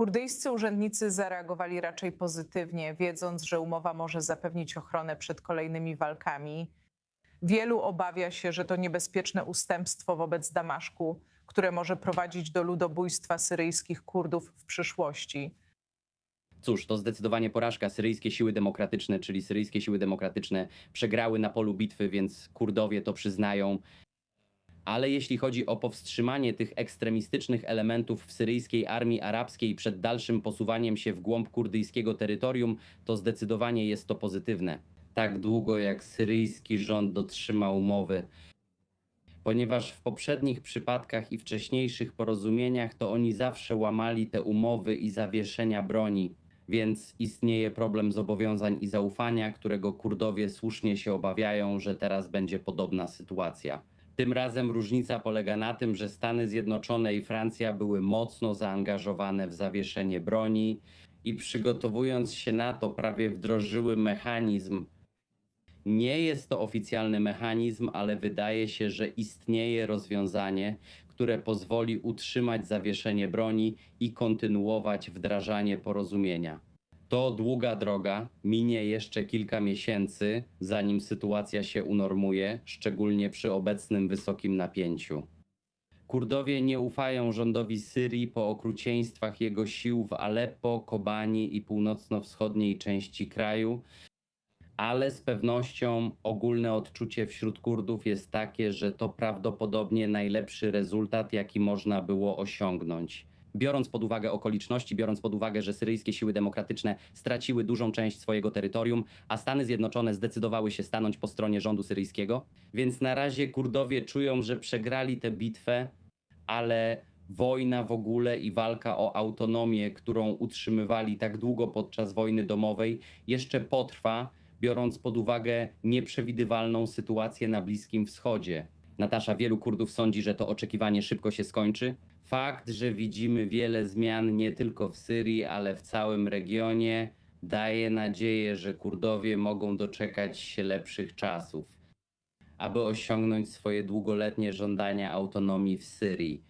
Kurdyjscy urzędnicy zareagowali raczej pozytywnie, wiedząc, że umowa może zapewnić ochronę przed kolejnymi walkami. Wielu obawia się, że to niebezpieczne ustępstwo wobec Damaszku, które może prowadzić do ludobójstwa syryjskich Kurdów w przyszłości. Cóż, to zdecydowanie porażka. Syryjskie siły demokratyczne, czyli syryjskie siły demokratyczne przegrały na polu bitwy, więc Kurdowie to przyznają. Ale jeśli chodzi o powstrzymanie tych ekstremistycznych elementów w syryjskiej armii arabskiej przed dalszym posuwaniem się w głąb kurdyjskiego terytorium, to zdecydowanie jest to pozytywne. Tak długo jak syryjski rząd dotrzyma umowy, ponieważ w poprzednich przypadkach i wcześniejszych porozumieniach to oni zawsze łamali te umowy i zawieszenia broni, więc istnieje problem zobowiązań i zaufania, którego Kurdowie słusznie się obawiają, że teraz będzie podobna sytuacja. Tym razem różnica polega na tym, że Stany Zjednoczone i Francja były mocno zaangażowane w zawieszenie broni i przygotowując się na to, prawie wdrożyły mechanizm, nie jest to oficjalny mechanizm, ale wydaje się, że istnieje rozwiązanie, które pozwoli utrzymać zawieszenie broni i kontynuować wdrażanie porozumienia. To długa droga, minie jeszcze kilka miesięcy, zanim sytuacja się unormuje, szczególnie przy obecnym wysokim napięciu. Kurdowie nie ufają rządowi Syrii po okrucieństwach jego sił w Aleppo, Kobani i północno-wschodniej części kraju, ale z pewnością ogólne odczucie wśród Kurdów jest takie, że to prawdopodobnie najlepszy rezultat, jaki można było osiągnąć. Biorąc pod uwagę okoliczności, biorąc pod uwagę, że syryjskie siły demokratyczne straciły dużą część swojego terytorium, a Stany Zjednoczone zdecydowały się stanąć po stronie rządu syryjskiego, więc na razie Kurdowie czują, że przegrali tę bitwę, ale wojna w ogóle i walka o autonomię, którą utrzymywali tak długo podczas wojny domowej, jeszcze potrwa, biorąc pod uwagę nieprzewidywalną sytuację na Bliskim Wschodzie. Natasza, wielu Kurdów sądzi, że to oczekiwanie szybko się skończy. Fakt, że widzimy wiele zmian nie tylko w Syrii, ale w całym regionie, daje nadzieję, że Kurdowie mogą doczekać się lepszych czasów, aby osiągnąć swoje długoletnie żądania autonomii w Syrii.